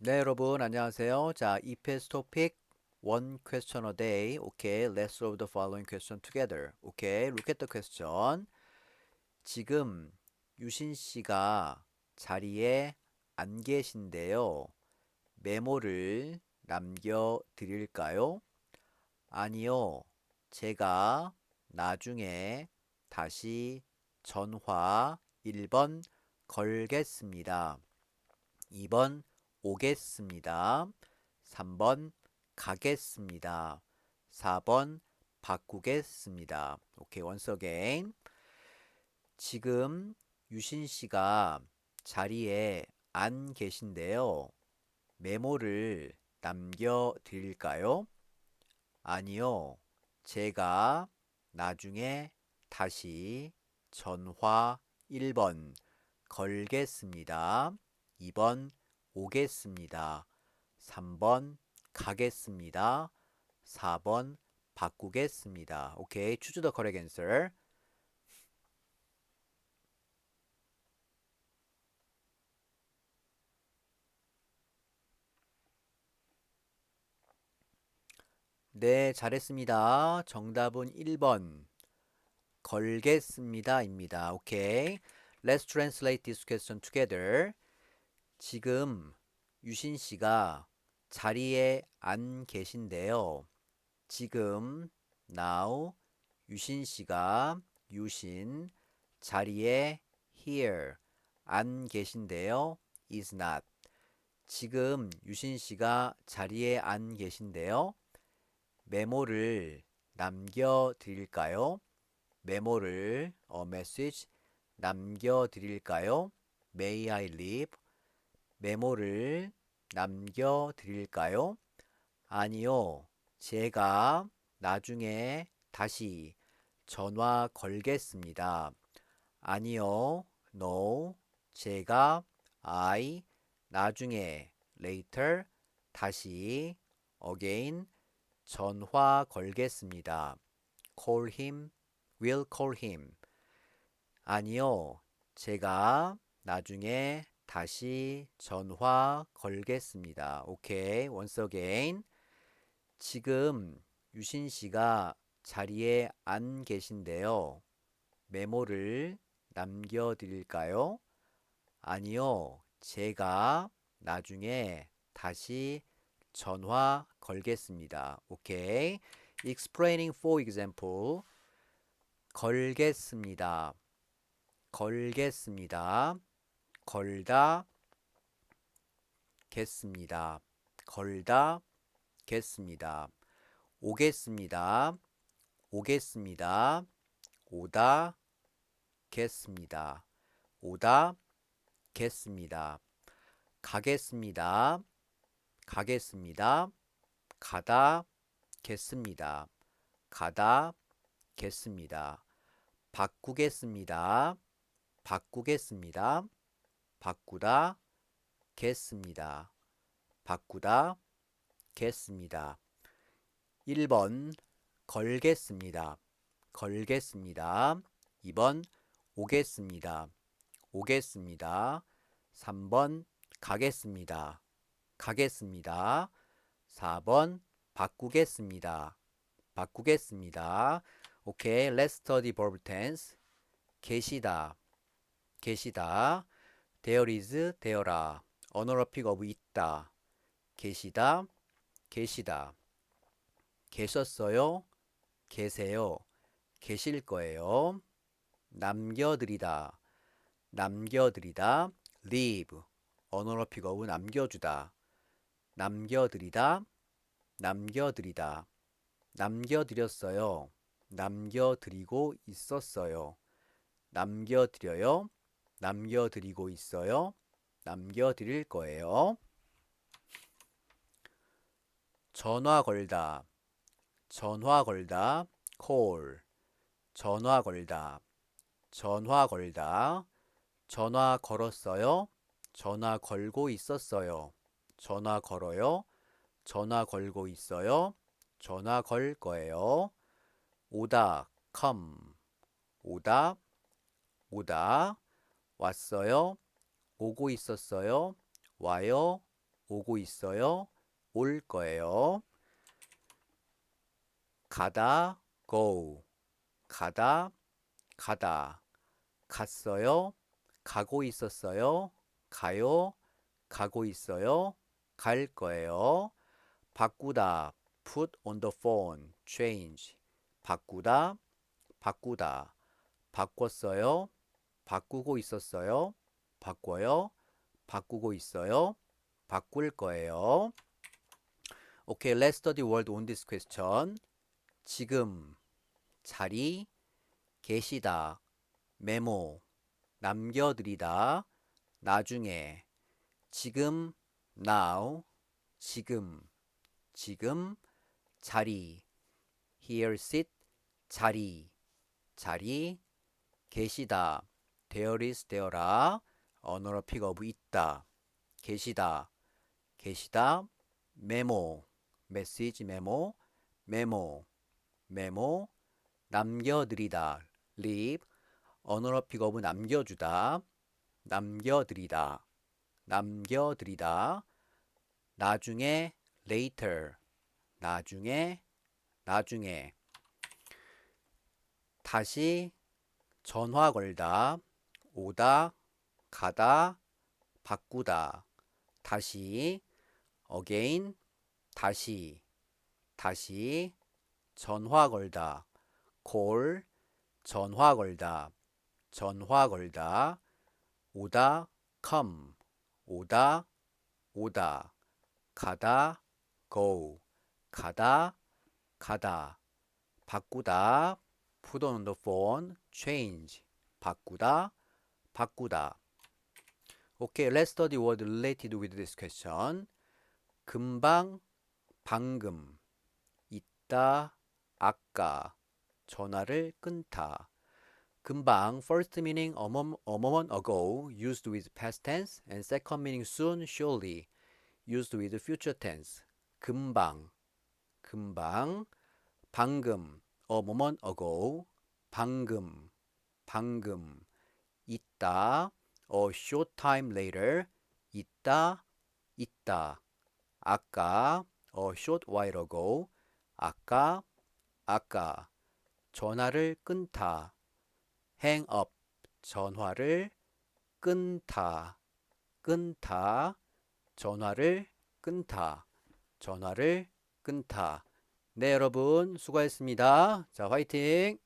네, 여러분 안녕하세요. 자, EPS topic one question a day. Okay, let's solve the following question together. Okay, look at the question. 지금 유신 씨가 자리에 안 계신데요. 메모를 남겨 드릴까요? 아니요. 제가 나중에 다시 전화 1번 걸겠습니다. 2번 오겠습니다. 3번 가겠습니다. 4번 바꾸겠습니다. 오케이, once again. 지금 유신 씨가 자리에 안 계신데요. 메모를 남겨 드릴까요? 아니요. 제가 나중에 다시 전화 1번 걸겠습니다. 2번 오겠습니다. 3번 가겠습니다. 4번 바꾸겠습니다. 오케이. choose the correct answer. 네, 잘했습니다. 정답은 1번. 걸겠습니다입니다. 오케이. Let's translate this question together. 지금 유신 씨가 자리에 안 계신데요. 지금 now 유신 씨가 유신 자리에 here 안 계신데요. is not 지금 유신 씨가 자리에 안 계신데요. 메모를 남겨 드릴까요? 메모를 어 메시지 남겨 드릴까요? May I leave? 메모를 남겨 드릴까요? 아니요. 제가 나중에 다시 전화 걸겠습니다. 아니요. No. 제가 I 나중에 later 다시 again 전화 걸겠습니다. call him will call him 아니요. 제가 나중에 다시 전화 걸겠습니다. 오케이. once again. 지금 유신 씨가 자리에 안 계신데요. 메모를 남겨 드릴까요? 아니요. 제가 나중에 다시 전화 걸겠습니다. 오케이. explaining for example. 걸겠습니다. 걸겠습니다. 걸다 겠습니다. 걸다 겠습니다. 오겠습니다. 오겠습니다. 오다 겠습니다. 오다 겠습니다. 가겠습니다. 가겠습니다. 가다 겠습니다. 가다 겠습니다. 바꾸겠습니다. 바꾸겠습니다. 바꾸다 겠습니다. 바꾸다 겠습니다. 1번 걸겠습니다. 걸겠습니다. 2번 오겠습니다. 오겠습니다. 3번 가겠습니다. 가겠습니다. 4번 바꾸겠습니다. 바꾸겠습니다. 오케이, let's study verb tense. 계시다, 계시다. There is, there라. 언어러픽 of 있다. 계시다, 계시다. 계셨어요, 계세요, 계실 거예요. 남겨드리다, 남겨드리다. leave, 언어러픽 of 남겨주다. 남겨드리다, 남겨드리다. 남겨드렸어요. 남겨드리고 있었어요. 남겨드려요. 남겨드리고 있어요. 남겨드릴 거예요. 전화 걸다. 전화 걸다. call. 전화 걸다. 전화 걸다. 전화 걸었어요. 전화 걸고 있었어요. 전화 걸어요. 전화 걸고 있어요. 전화 걸 거예요. 오다, come. 오다, 오다. 왔어요. 오고 있었어요. 와요. 오고 있어요. 올 거예요. 가다 go 가다 가다 갔어요. 가고 있었어요. 가요. 가고 있어요. 갈 거예요. 바꾸다 put on the phone change 바꾸다 바꾸다 바꿨어요. 바꾸고 있었어요. 바꿔요. 바꾸고 있어요. 바꿀 거예요. Okay, let's study word on this question. 지금 자리 계시다 메모 남겨드리다 나중에 지금 now 지금 지금 자리 here sit 자리 자리 계시다 there is there라 언어로 픽업 있다 계시다 계시다 메모 메시지 메모 메모 메모 남겨드리다 leave 언어로 픽업은 남겨주다 남겨드리다 남겨드리다 나중에 later 나중에 나중에. 다시 전화 걸다 오다 가다 바꾸다. 다시 again 다시. 다시 전화 걸다. call 전화 걸다. 전화 걸다. 오다 come. 오다 오다. 가다 go. 가다 가다. 바꾸다. put on the phone change. 바꾸다 바꾸다 Okay, let's study word related with this question. 금방, 방금, 있다, 아까, 전화를 끊다. 금방, first meaning a moment, a moment ago, used with past tense, and second meaning soon, surely, used with future tense. 금방, 금방, 방금, a moment ago, 방금, 방금, 있다, a short time later, 있다, 있다. 아까, a short while ago, 아까, 아까. 전화를 끊다. hang up, 전화를 끊다, 끊다. 전화를 끊다, 전화를 끊다. 네, 여러분, 수고하셨습니다. 자, 화이팅!